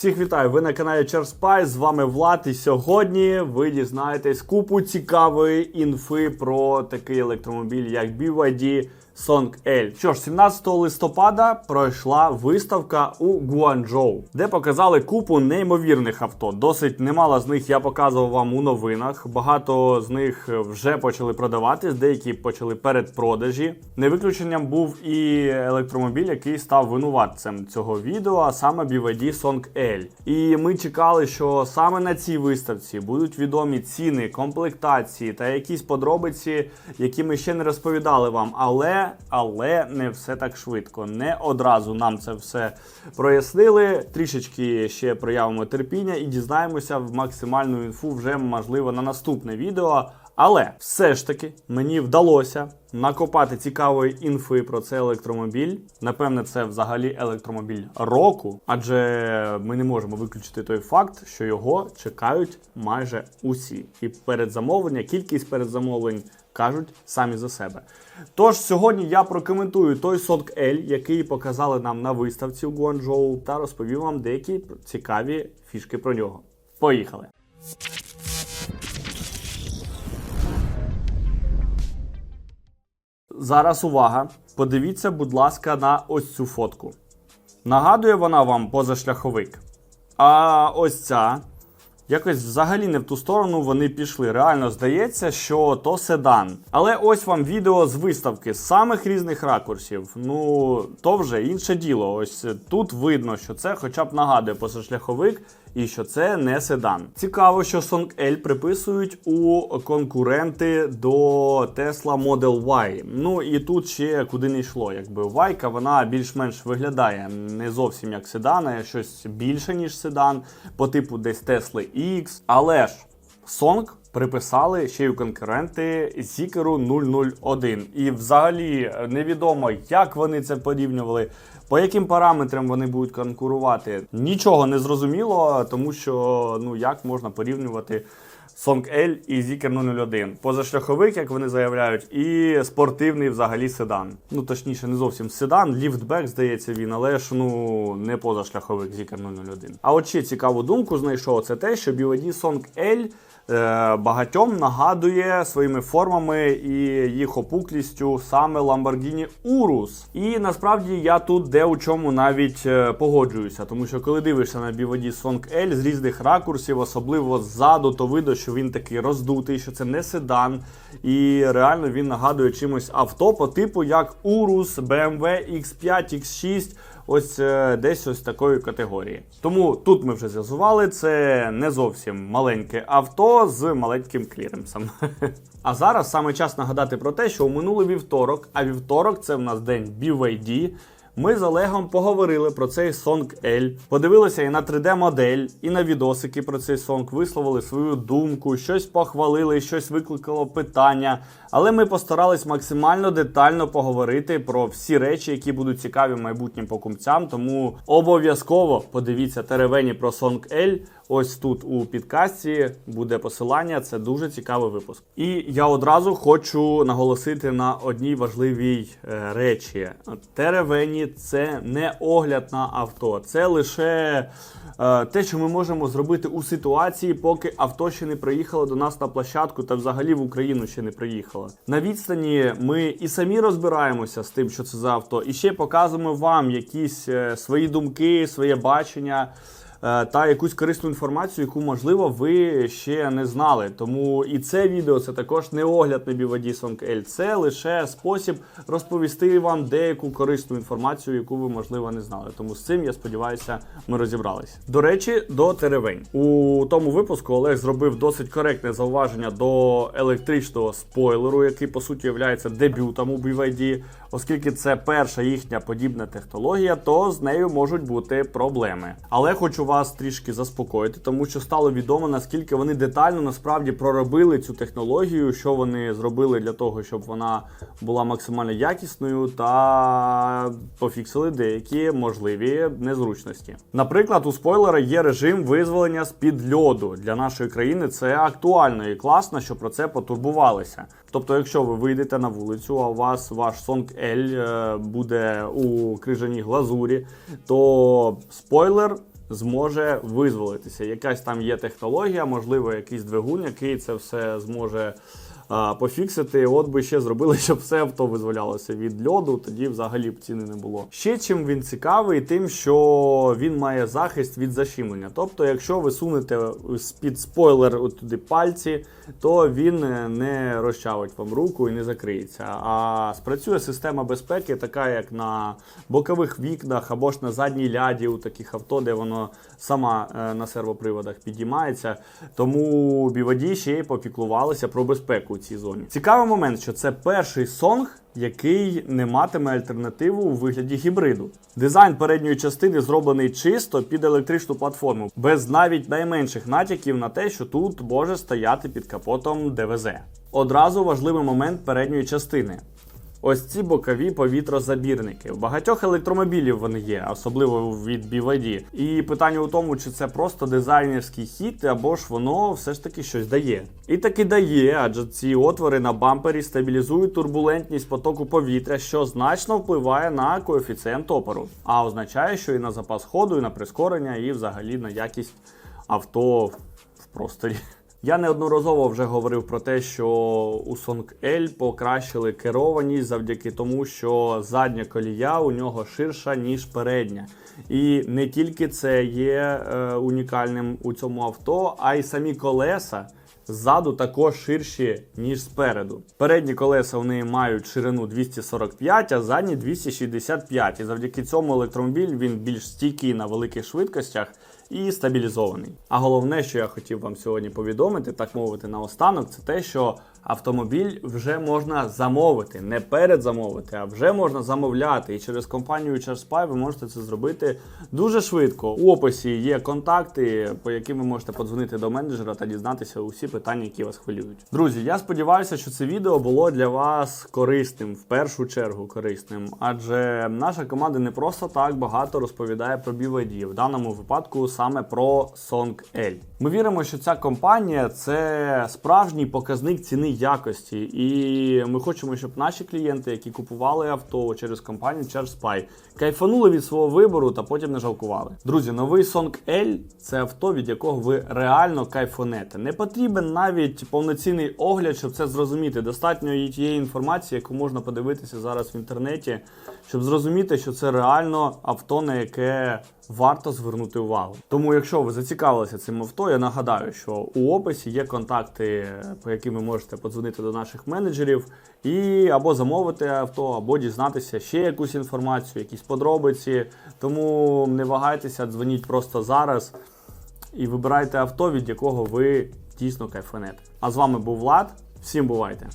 Всіх вітаю! Ви на каналі Черспай, з вами Влад. І сьогодні ви дізнаєтесь купу цікавої інфи про такий електромобіль, як BYD Song L. Що ж, 17 листопада пройшла виставка у Гуанчжоу, де показали купу неймовірних авто. Досить немало з них я показував вам у новинах. Багато з них вже почали продаватись, деякі почали передпродажі. Не виключенням був і електромобіль, який став винуватцем цього відео, а саме BYD Song L. І ми чекали, що саме на цій виставці будуть відомі ціни, комплектації та якісь подробиці, які ми ще не розповідали вам. Але, але не все так швидко. Не одразу нам це все прояснили. Трішечки ще проявимо терпіння і дізнаємося в максимальну інфу вже можливо на наступне відео. Але все ж таки мені вдалося накопати цікавої інфи про цей електромобіль. Напевне, це взагалі електромобіль року, адже ми не можемо виключити той факт, що його чекають майже усі. І передзамовлення, кількість передзамовлень кажуть самі за себе. Тож сьогодні я прокоментую той Song L, який показали нам на виставці у Гуанчжоу, та розповім вам деякі цікаві фішки про нього. Поїхали! Зараз увага. Подивіться, будь ласка, на ось цю фотку. Нагадує вона вам позашляховик. А ось ця. Якось взагалі не в ту сторону вони пішли. Реально здається, що то седан. Але ось вам відео з виставки з самих різних ракурсів. Ну, то вже інше діло. Ось тут видно, що це хоча б нагадує позашляховик і що це не седан. Цікаво, що Song L приписують у конкуренти до Tesla Model Y. Ну і тут ще куди не йшло. Якби Вайка вона більш-менш виглядає не зовсім як седан, а щось більше, ніж седан, по типу десь Tesla X. Але ж Song приписали ще й у конкуренти Zikr 001. І взагалі невідомо, як вони це порівнювали. По яким параметрам вони будуть конкурувати, нічого не зрозуміло, тому що ну як можна порівнювати Song L і Zikr 001. Позашляховик, як вони заявляють, і спортивний взагалі седан. Ну точніше, не зовсім седан, ліфтбек, здається, він, але ж ну не позашляховик Zikr 001. А от ще цікаву думку знайшов це те, що BYD Song L е, багатьом нагадує своїми формами і їх опуклістю саме Lamborghini Urus. І насправді я тут де у чому навіть е, погоджуюся, тому що коли дивишся на BYD Song L з різних ракурсів, особливо ззаду, то видно, що він такий роздутий, що це не седан. І реально він нагадує чимось авто по типу як Urus, BMW X5, X6 ось е, десь ось такої категорії. Тому тут ми вже з'ясували, це не зовсім маленьке авто з маленьким кліренсом. А зараз саме час нагадати про те, що у минулий вівторок, а вівторок це в нас день BYD, ми з Олегом поговорили про цей Song L, подивилися і на 3D-модель, і на відосики про цей Song, висловили свою думку, щось похвалили, щось викликало питання. Але ми постарались максимально детально поговорити про всі речі, які будуть цікаві майбутнім покупцям. Тому обов'язково подивіться теревені про Song L. Ось тут у підкасті буде посилання. Це дуже цікавий випуск. І я одразу хочу наголосити на одній важливій е, речі: теревені це не огляд на авто, це лише е, те, що ми можемо зробити у ситуації, поки авто ще не приїхало до нас на площадку та взагалі в Україну ще не приїхало. На відстані ми і самі розбираємося з тим, що це за авто, і ще показуємо вам якісь е, свої думки, своє бачення. Е, Та якусь корисну інформацію, яку можливо ви ще не знали. Тому і це відео це також не огляд на Song L, це лише спосіб розповісти вам деяку корисну інформацію, яку ви можливо не знали. Тому з цим я сподіваюся, ми розібрались. До речі, до теревень у тому випуску Олег зробив досить коректне зауваження до електричного спойлеру, який по суті є дебютом у BYD. Оскільки це перша їхня подібна технологія, то з нею можуть бути проблеми. Але хочу вас трішки заспокоїти, тому що стало відомо наскільки вони детально насправді проробили цю технологію, що вони зробили для того, щоб вона була максимально якісною, та пофіксили деякі можливі незручності. Наприклад, у спойлера є режим визволення з під льоду для нашої країни. Це актуально і класно, що про це потурбувалися. Тобто, якщо ви вийдете на вулицю, а у вас ваш Song L е, буде у крижаній глазурі, то спойлер зможе визволитися. Якась там є технологія, можливо, якийсь двигун, який це все зможе пофіксити. От би ще зробили, щоб все авто визволялося від льоду, тоді взагалі б ціни не було. Ще чим він цікавий, тим, що він має захист від защемлення. Тобто, якщо ви сунете з-під спойлер туди пальці, то він е, не розчавить вам руку і не закриється. А спрацює система безпеки, така як на бокових вікнах або ж на задній ляді у таких авто, де воно сама е, на сервоприводах підіймається. Тому BYD ще й попіклувалися про безпеку цій зоні. Цікавий момент, що це перший сонг, який не матиме альтернативу у вигляді гібриду. Дизайн передньої частини зроблений чисто під електричну платформу, без навіть найменших натяків на те, що тут може стояти під капотом ДВЗ. Одразу важливий момент передньої частини. Ось ці бокові повітрозабірники. В багатьох електромобілів вони є, особливо від BYD. І питання у тому, чи це просто дизайнерський хід, або ж воно все ж таки щось дає. І таки дає, адже ці отвори на бампері стабілізують турбулентність потоку повітря, що значно впливає на коефіцієнт опору, а означає, що і на запас ходу, і на прискорення, і взагалі на якість авто в просторі. Я неодноразово вже говорив про те, що у Song L покращили керованість завдяки тому, що задня колія у нього ширша, ніж передня. І не тільки це є е, унікальним у цьому авто, а й самі колеса. Ззаду також ширші, ніж спереду. Передні колеса в неї мають ширину 245, а задні 265. І завдяки цьому електромобіль він більш стійкий на великих швидкостях і стабілізований. А головне, що я хотів вам сьогодні повідомити, так мовити, наостанок, це те, що автомобіль вже можна замовити, не передзамовити, а вже можна замовляти. І через компанію ChargeSpy ви можете це зробити дуже швидко. У описі є контакти, по яким ви можете подзвонити до менеджера та дізнатися усі питання, які вас хвилюють. Друзі, я сподіваюся, що це відео було для вас корисним, в першу чергу корисним, адже наша команда не просто так багато розповідає про BYD, в даному випадку саме про Song L. Ми віримо, що ця компанія це справжній показник ціни якості, і ми хочемо, щоб наші клієнти, які купували авто через компанію ChargeSpy, кайфанули від свого вибору та потім не жалкували. Друзі, новий Song L це авто, від якого ви реально кайфонете. Не потрібен навіть повноцінний огляд, щоб це зрозуміти. Достатньо і тієї інформації, яку можна подивитися зараз в інтернеті, щоб зрозуміти, що це реально авто, на яке варто звернути увагу. Тому, якщо ви зацікавилися цим авто, я нагадаю, що у описі є контакти, по яким ви можете подзвонити до наших менеджерів і або замовити авто, або дізнатися ще якусь інформацію, якісь подробиці. Тому не вагайтеся, дзвоніть просто зараз і вибирайте авто, від якого ви дійсно кайфанете. А з вами був Влад. Всім бувайте!